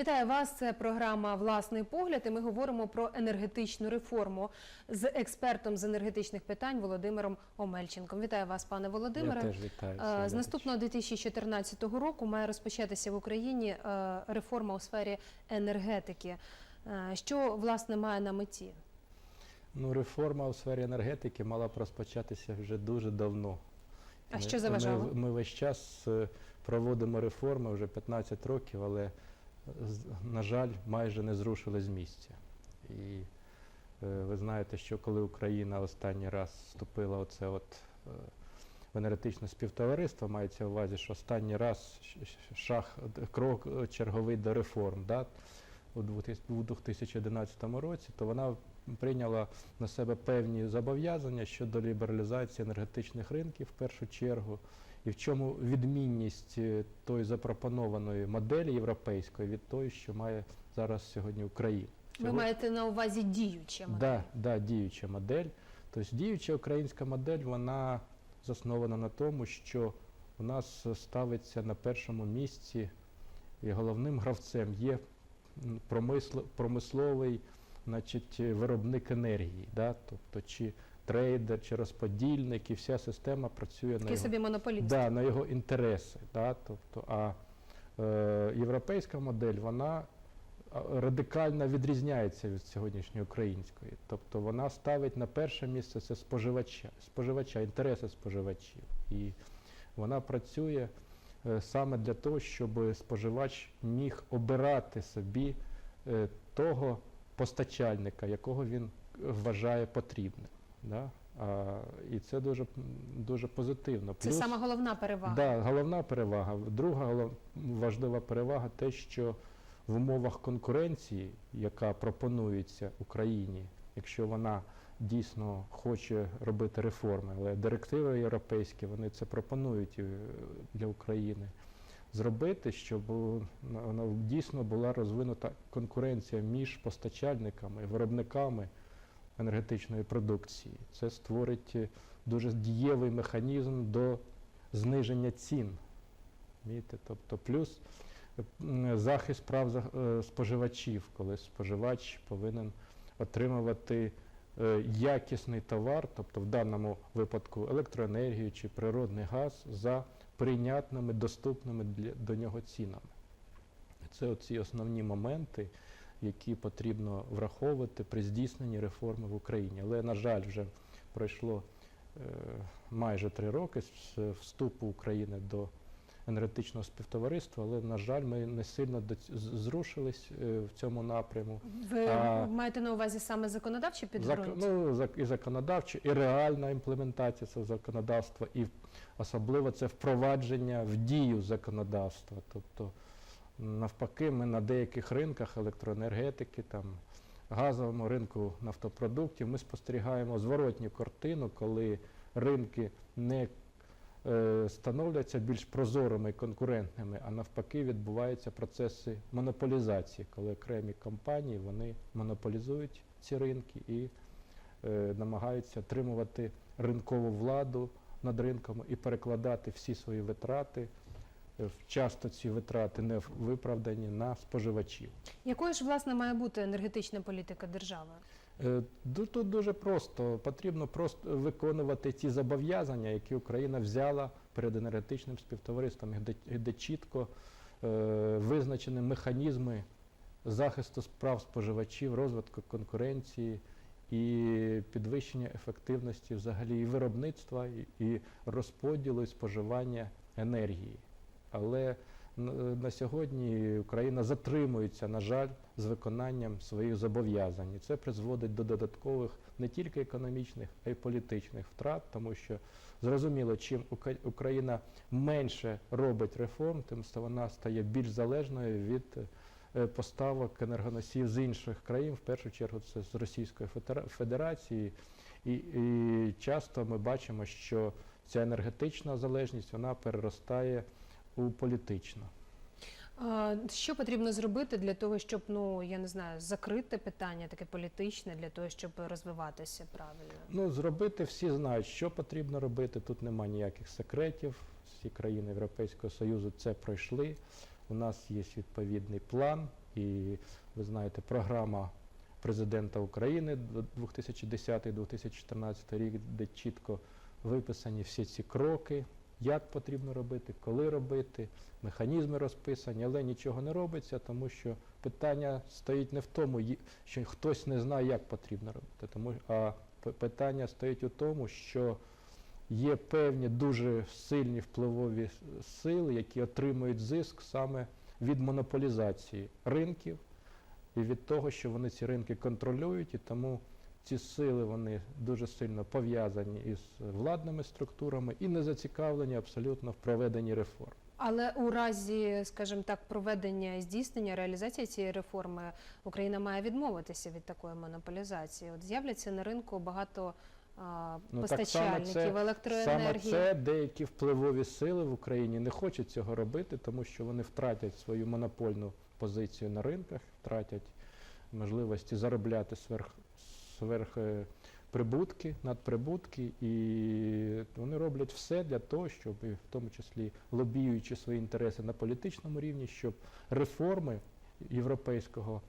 Вітаю вас. Це програма Власний погляд. І ми говоримо про енергетичну реформу з експертом з енергетичних питань Володимиром Омельченком. Вітаю вас, пане Володимире. Я теж вітаю. Е, З наступного 2014 року має розпочатися в Україні е, реформа у сфері енергетики. Е, Що власне має на меті? Ну, реформа у сфері енергетики мала б розпочатися вже дуже давно. А Ми- що заважало? Ми, ми весь час проводимо реформи вже 15 років, але, на жаль, майже не зрушили з місця. І е, ви знаєте, що коли Україна останній раз вступила оце от, е, в енергетичне співтовариство, мається в увазі, що останній раз шах, крок черговий до реформ, да, у 2000 у 2011 році, то вона прийняла на себе певні зобов'язання щодо лібералізації енергетичних ринків в першу чергу. І в чому відмінність е, тої запропонованої моделі європейської від тої, що має зараз сьогодні Україна? Ви маєте на увазі діюче модель? Да, да, діюча модель. Тобто діюча українська модель, вона заснована на тому, що у нас ставиться на першому місці і головним гравцем є промисловий значить, виробник енергії. Да? Тобто чи трейдер, чи розподільник, і вся система працює на Такий його собі монополіст. Да, на його інтереси. Да? Тобто, а е, європейська модель, вона радикально відрізняється від сьогоднішньої української. Тобто вона ставить на перше місце це споживача, споживача, інтереси споживачів. І вона працює е, саме для того, щоб споживач міг обирати собі е, того постачальника, якого він вважає потрібним. Да? А, і це дуже, дуже позитивно. Це сама головна перевага. Да, головна перевага. Друга голов- важлива перевага те, що в умовах конкуренції, яка пропонується Україні, якщо вона дійсно хоче робити реформи, але директиви європейські вони це пропонують е, для України. Зробити, щоб е, вона дійсно була розвинута конкуренція між постачальниками, виробниками енергетичної продукції. Це створить е, дуже дієвий механізм до зниження цін. Тобто плюс е, захист прав е, споживачів, коли споживач повинен отримувати якісний товар, тобто в даному випадку електроенергію чи природний газ за прийнятними, доступними для, до нього цінами. Це оці основні моменти, які потрібно враховувати при здійсненні реформи в Україні. Але, на жаль, вже пройшло е, майже три роки з вступу України до енергетичного співтовариства, але, на жаль, ми не сильно зрушились е, в цьому напряму. Ви А- маєте на увазі саме законодавче Зак, підґрунтя? ну, і законодавча, і реальна імплементація цього законодавства, і особливо це впровадження в дію законодавства. Тобто, навпаки, ми на деяких ринках електроенергетики, там, газовому ринку нафтопродуктів, ми спостерігаємо зворотню картину, коли ринки не е, становляться більш прозорими і конкурентними, а навпаки відбуваються процеси монополізації, коли окремі компанії вони монополізують ці ринки і е, намагаються отримувати ринкову владу над ринком і перекладати всі свої витрати. Е, Часто ці витрати не виправдані на споживачів. Якою ж власне має бути енергетична політика держави? Е, Тут дуже просто. Потрібно просто виконувати ті зобов'язання, які Україна взяла перед енергетичним співтовариством, де, чітко е, визначені механізми захисту прав споживачів, розвитку конкуренції і підвищення ефективності взагалі і виробництва, і, і розподілу і споживання енергії. Але на сьогодні Україна затримується, на жаль, з виконанням своїх зобов'язань. І це призводить до додаткових не тільки економічних, а й політичних втрат, тому що зрозуміло, чим Україна менше робить реформ, тим вона стає більш залежною від е, поставок енергоносіїв з інших країн, в першу чергу це з Російської Федерації. І, і часто ми бачимо, що ця енергетична залежність вона переростає у політичну. Що потрібно зробити для того, щоб ну я не знаю, закрити питання таке політичне для того, щоб розвиватися правильно? Ну, зробити всі знають, що потрібно робити. Тут немає ніяких секретів. Всі країни Європейського Союзу це пройшли. У нас є відповідний план І ви знаєте, програма президента України до 2010-2014 рік, де чітко виписані всі ці кроки, як потрібно робити, коли робити, механізми розписані, але нічого не робиться, тому що питання стоїть не в тому, що хтось не знає, як потрібно робити, тому а питання стоїть у тому, що є певні дуже сильні впливові сили, які отримують зиск саме від монополізації ринків і від того, що вони ці ринки контролюють, і тому ці сили вони дуже сильно пов'язані із владними структурами і не зацікавлені абсолютно в проведенні реформ. Але у разі, скажімо так, проведення здійснення реалізації цієї реформи Україна має відмовитися від такої монополізації. От з'являться на ринку багато а, Ну, так постачальників це- Саме електроенергії. це деякі впливові сили в Україні не хочуть цього робити, тому що вони втратять свою монопольну позицію на ринках, втратять можливості заробляти сверх, сверх е, прибутки, надприбутки, і вони роблять все для того, щоб, в тому числі лобіюючи свої інтереси на політичному рівні, щоб реформи європейського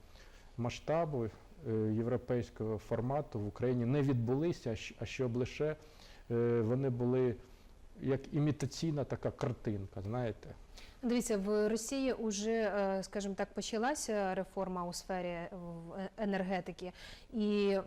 масштабу, е, європейського формату в Україні не відбулися, а щоб лише е, вони були як імітаційна така картинка, знаєте. Дивіться, в Росії вже, скажімо так, почалася реформа у сфері е, в- е, енергетики, і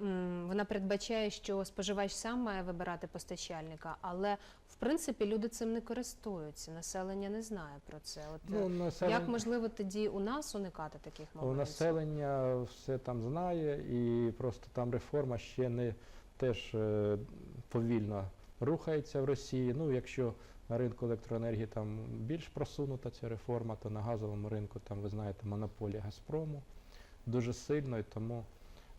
вона передбачає, що споживач сам має вибирати постачальника, але в принципі люди цим не користуються. Населення не знає про це. От е, Ну, населення, як можливо тоді у нас уникати таких у моментів? населення все там знає, і просто там реформа ще не теж е, повільно рухається в Росії. Ну, якщо на ринку електроенергії там більш просунута ця реформа, то на газовому ринку там, ви знаєте, монополія Газпрому дуже сильно, і тому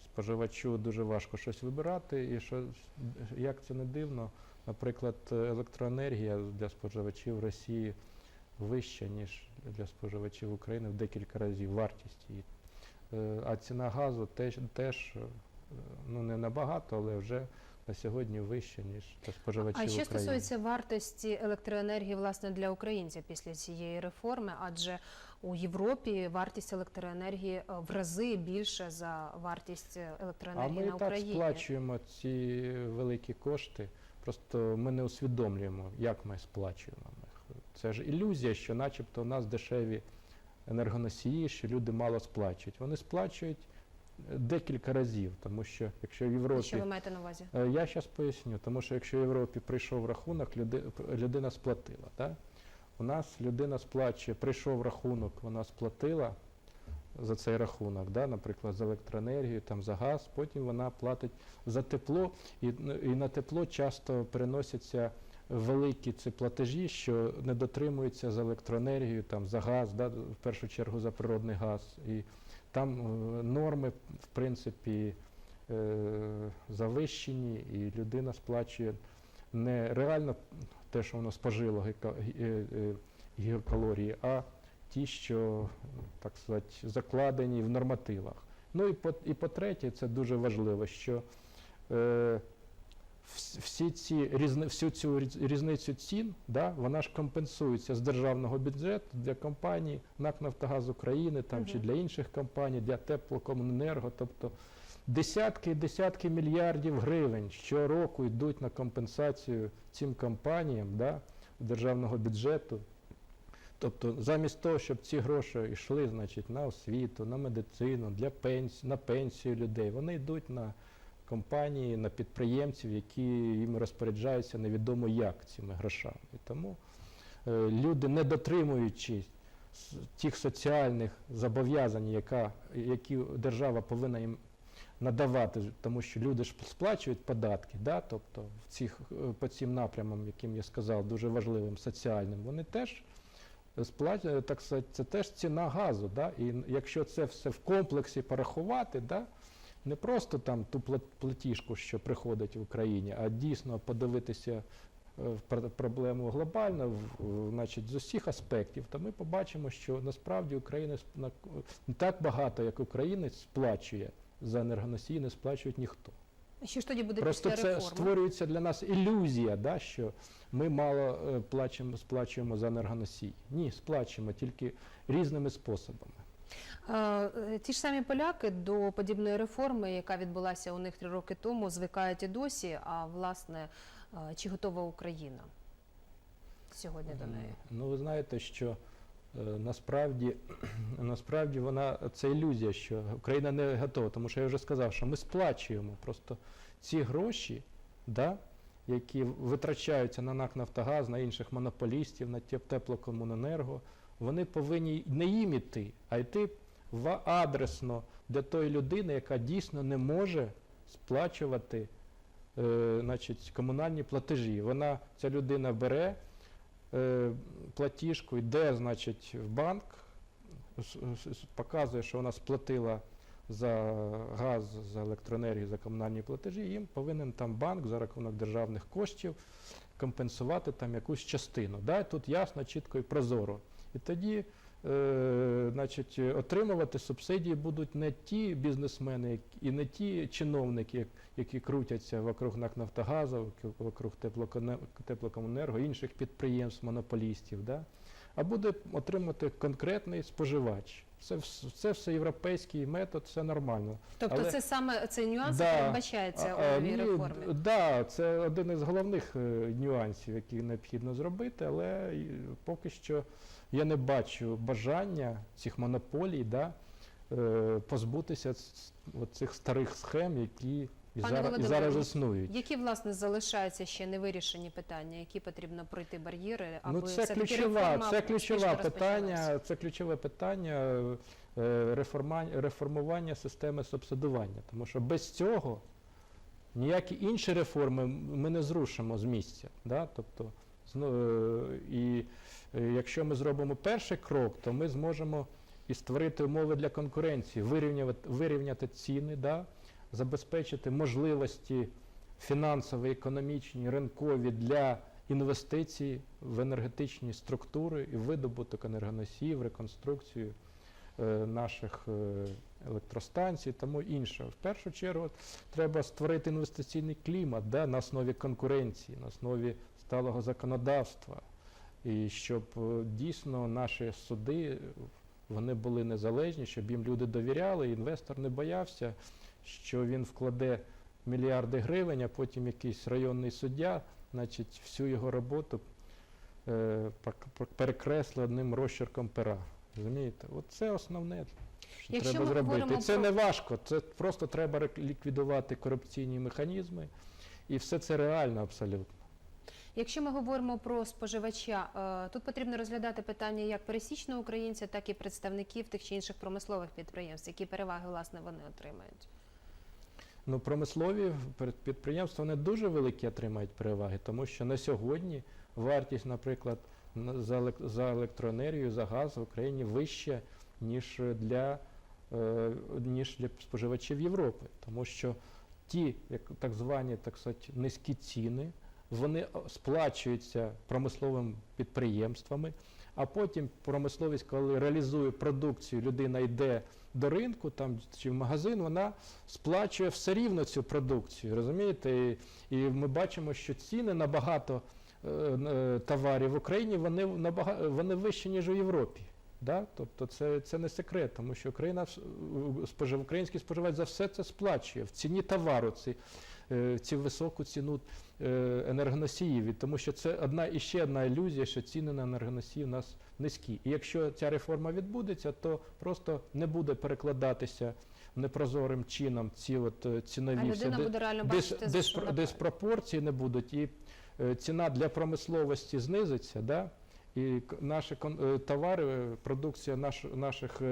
споживачу дуже важко щось вибирати. І що як це не дивно, наприклад, електроенергія для споживачів Росії вища, ніж для споживачів України в декілька разів вартість її. Е, А ціна газу теж, теж е, ну не набагато, але вже на сьогодні вища, ніж для споживачів А що України. стосується вартості електроенергії власне для українців після цієї реформи, адже у Європі вартість електроенергії е, в рази більше за вартість е, А електроенергії ми і на так Україні. сплачуємо ці великі кошти. Просто ми не усвідомлюємо, як ми сплачуємо їх. Це ж ілюзія, що начебто у нас дешеві енергоносії, що люди мало сплачують. Вони сплачують декілька разів, тому що якщо в Європі Що ви маєте на увазі? Е, Я зараз поясню, тому що якщо в Європі прийшов рахунок, люди, людина сплатила. Да? У нас людина сплачує, прийшов рахунок, вона сплатила за цей рахунок, да? наприклад, за електроенергію, там, за газ, потім вона платить за тепло, і, і на тепло часто переносяться великі ці платежі, що не дотримуються за електроенергію, там, за газ, да? в першу чергу за природний газ. І там е, норми, в принципі, е, завищені, і людина сплачує не реально те, що воно спожило е, гігакалорії, а ті, що так сказати, закладені в нормативах. Ну і по, і по-третє, це дуже важливо, що всі ці різни, всю цю різницю цін, да, вона ж компенсується з державного бюджету для компаній НАК Нафтогаз України там, чи для інших компаній, для теплокомуненерго. Тобто десятки і десятки мільярдів гривень щороку йдуть на компенсацію цим компаніям да, державного бюджету. Тобто, замість того, щоб ці гроші йшли значить, на освіту, на медицину, для пенсії, на пенсію людей, вони йдуть на компанії, на підприємців, які їм розпоряджаються невідомо як цими грошами. І тому е, люди, не дотримуючись тих соціальних зобов'язань, яка, які держава повинна їм надавати, тому що люди ж сплачують податки, да? тобто в цих, е, по цим напрямам, яким я сказав, дуже важливим соціальним, вони теж сплачують, так сказати, це теж ціна газу. Да? І якщо це все в комплексі порахувати, да? Не просто там ту платіжку, що приходить в Україні, а дійсно подивитися е, в проблему глобально, в- значить, з усіх аспектів, то ми побачимо, що насправді Україна не так багато, як українець сплачує за енергоносії, не сплачують ніхто. Що ж тоді буде Просто після це створюється для нас ілюзія, да, що ми мало е, плачемо, сплачуємо за енергоносії. Ні, сплачуємо тільки різними способами. Е, Ті ж самі поляки до подібної реформи, яка відбулася у них три роки тому, звикають і досі. А власне, е, чи готова Україна сьогодні до неї? Ну, ви знаєте, що е, насправді, насправді вона це ілюзія, що Україна не готова, тому що я вже сказав, що ми сплачуємо просто ці гроші, да, які витрачаються на НАК Нафтогаз, на інших монополістів, на Теп- теплокомуненерго, вони повинні не їм іти, а йти в адресно для тої людини, яка дійсно не може сплачувати е, значить, комунальні платежі. Вона, ця людина бере е, платіжку, йде, значить, в банк, показує, що вона сплатила за газ, за електроенергію, за комунальні платежі, їм повинен там банк за рахунок державних коштів компенсувати там якусь частину. Да? Тут ясно, чітко і прозоро. І тоді е, значить, отримувати субсидії будуть не ті бізнесмени і не ті чиновники, як- які крутяться вокруг НАК Нафтогазу, вок- вокруг теплокомунерго, інших підприємств, монополістів, да? а буде отримати конкретний споживач. Це, це все європейський метод, це нормально. Тобто, Але- це саме цей нюанс Да. передбачається у новій реформі. Так, Да, це один із головних е, нюансів, які необхідно зробити, але поки що я не бачу бажання цих монополій да, е, позбутися от цих старих схем, які і Пане зараз, і зараз існують. Які власне залишаються ще невирішені питання, які потрібно пройти бар'єри, аби Ну, це ключова, це ключове питання, це ключове питання е, реформування системи субсидування. Тому що без цього ніякі інші реформи ми не зрушимо з місця. Да? Тобто, е, і е, якщо ми зробимо перший крок, то ми зможемо і створити умови для конкуренції, вирівняти, вирівняти ціни, да? Забезпечити можливості фінансові, економічні, ринкові для інвестицій в енергетичні структури і видобуток енергоносіїв, реконструкцію е, наших е, електростанцій, тому інше. В першу чергу треба створити інвестиційний клімат да, на основі конкуренції, на основі сталого законодавства. І щоб е, дійсно наші суди вони були незалежні, щоб їм люди довіряли, інвестор не боявся, що він вкладе мільярди гривень, а потім якийсь районний суддя, значить, всю його роботу е, пак- одним розчерком пера. Розумієте? От це основне, що Якщо треба ми зробити. І це про- не важко, це просто треба ліквідувати корупційні механізми, і все це реально абсолютно. Якщо ми говоримо про споживача, е, тут потрібно розглядати питання як пересічного українця, так і представників тих чи інших промислових підприємств, які переваги власне вони отримають. Ну, промислові підприємства не дуже великі отримають переваги, тому що на сьогодні вартість, наприклад, за електроенергію, за газ в Україні вища, ніж для, е, ніж для споживачів Європи. Тому що ті, як так звані так сказати, низькі ціни, вони сплачуються промисловими підприємствами, а потім промисловість, коли реалізує продукцію, людина йде до ринку там, чи в магазин, вона сплачує все рівно цю продукцію, розумієте? І, і ми бачимо, що ціни на багато е, е, товарів в Україні вони, набага, вони вищі, ніж у Європі. Да? Тобто це, це не секрет, тому що Україна, спожив, український споживач за все це сплачує в ціні товару, ці, е, ці високу ціну е, енергоносіїв, тому що це одна і ще одна ілюзія, що ціни на енергоносії в нас низькі. І якщо ця реформа відбудеться, то просто не буде перекладатися непрозорим чином ці от е, А цінові дис, вона диспропорції не будуть, і ціна для промисловості знизиться, да? і наші товари, продукція наш, наших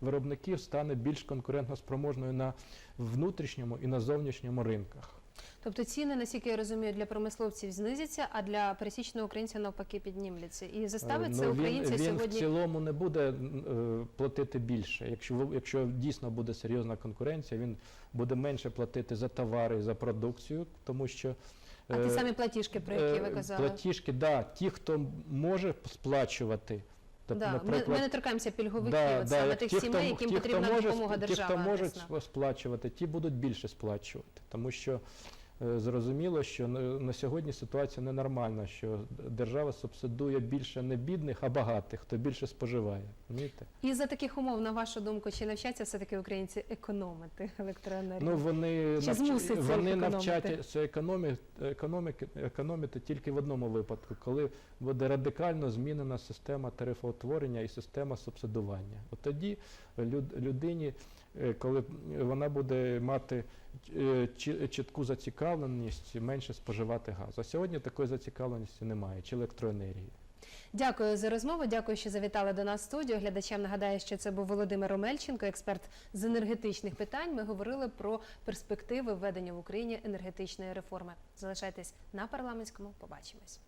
виробників стане більш конкурентно спроможною на внутрішньому і на зовнішньому ринках. Тобто ціни, наскільки я розумію, для промисловців знизяться, а для пересічного українця навпаки піднімляться. І заставить це Ну, він, українця він сьогодні. в цілому не буде е, платити більше. Якщо, якщо дійсно буде серйозна конкуренція, він буде менше платити за товари, за продукцію, тому що А ті е, самі платіжки, про які ви Е, казали. Платіжки, да, ті, хто може сплачувати. Тобто, Да, ми, ми не торкаємося пільговиків, да, от да, саме тих ті, сімей, яким ті, потрібна може, допомога ті, хто можуть сплачувати, ті будуть більше сплачувати. Тому що е, зрозуміло, що на, сьогодні ситуація ненормальна, що держава субсидує більше не бідних, а багатих, хто більше споживає. Розумієте? І за таких умов, на вашу думку, чи навчаться все-таки українці економити електроенергію? Ну вони, Чи це вони їх навчать економити? це економі, економіки, економити тільки в одному випадку, коли буде радикально змінена система тарифоутворення і система субсидування. От тоді люд, людині, е, коли вона буде мати е, чітку зацікавленість менше споживати газ. А сьогодні такої зацікавленості немає, чи електроенергії. Дякую за розмову. Дякую, що завітали до нас в студію. Глядачам нагадаю, що це був Володимир Омельченко, експерт з енергетичних питань. Ми говорили про перспективи введення в Україні енергетичної реформи. Залишайтесь на парламентському. Побачимось.